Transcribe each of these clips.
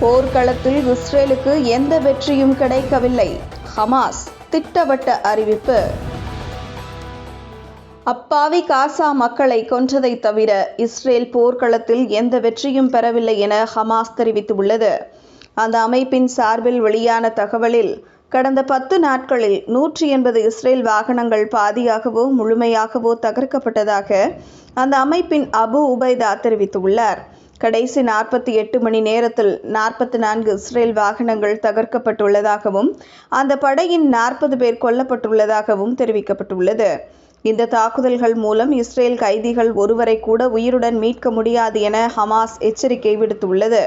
போர்க்களத்தில் இஸ்ரேலுக்கு எந்த வெற்றியும் கிடைக்கவில்லை. ஹமாஸ் திட்டவட்ட அறிவிப்பு. அப்பாவி காசா மக்களை கொன்றதை தவிர இஸ்ரேல் போர்க்களத்தில் எந்த வெற்றியும் பெறவில்லை என ஹமாஸ் தெரிவித்துள்ளது. அந்த அமைப்பின் சார்பில் வெளியான தகவலில் கடந்த பத்து நாட்களில் நூற்றி எண்பது இஸ்ரேல் வாகனங்கள் பாதியாகவோ முழுமையாகவோ தகர்க்கப்பட்டதாக அந்த அமைப்பின் அபு உபைதா தெரிவித்துள்ளார். கடைசி நாற்பத்தி எட்டு மணி நேரத்தில் நாற்பத்தி நான்கு இஸ்ரேல் வாகனங்கள் தகர்க்கப்பட்டுள்ளதாகவும் அந்த படையின் நாற்பது பேர் கொல்லப்பட்டுள்ளதாகவும் தெரிவிக்கப்பட்டுள்ளது. இந்த தாக்குதல்கள் மூலம் இஸ்ரேல் கைதிகள் ஒருவரை கூட உயிருடன் மீட்க முடியாது என ஹமாஸ் எச்சரிக்கை விடுத்துள்ளது.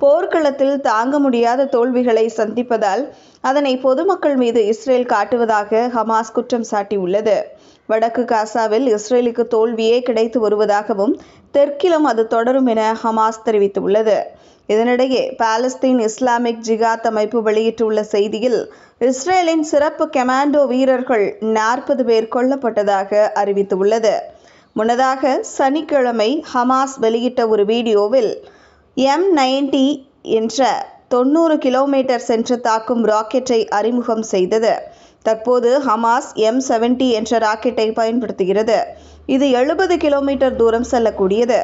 போர்க்களத்தில் தாங்க முடியாத தோல்விகளை சந்திப்பதால் அதனை பொதுமக்கள் மீது இஸ்ரேல் காட்டுவதாக ஹமாஸ் குற்றம் சாட்டியுள்ளது. வடக்கு காசாவில் இஸ்ரேலுக்கு தோல்வியே கிடைத்து வருவதாகவும் தெற்கிலும் அது தொடரும் என ஹமாஸ் தெரிவித்துள்ளது. இதனிடையே பாலஸ்தீன் இஸ்லாமிக் ஜிகாத் அமைப்பு வெளியிட்டுள்ள செய்தியில் இஸ்ரேலின் சிறப்பு கமாண்டோ வீரர்கள் நாற்பது பேர் கொல்லப்பட்டதாக அறிவித்துள்ளது. முன்னதாக சனிக்கிழமை ஹமாஸ் வெளியிட்ட ஒரு வீடியோவில் எம் நைன்டி என்ற தொண்ணூறு கிலோமீட்டர் சென்று தாக்கும் ராக்கெட்டை அறிமுகம் செய்தது. தற்போது ஹமாஸ் எம் செவன்டி என்ற ராக்கெட்டை பயன்படுத்துகிறது. இது எழுபது கிலோமீட்டர் தூரம் செல்லக்கூடியது.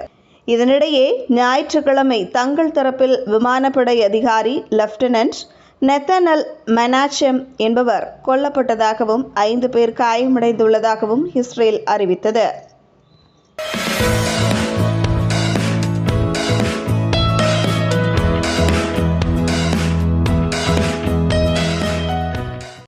இதனிடையே ஞாயிற்றுக்கிழமை தங்கள் தரப்பில் விமானப்படை அதிகாரி லெப்டினன்ட் நெத்தனல் மெனாச்செம் என்பவர் கொல்லப்பட்டதாகவும் ஐந்து பேர் காயமடைந்துள்ளதாகவும் இஸ்ரேல் அறிவித்தது.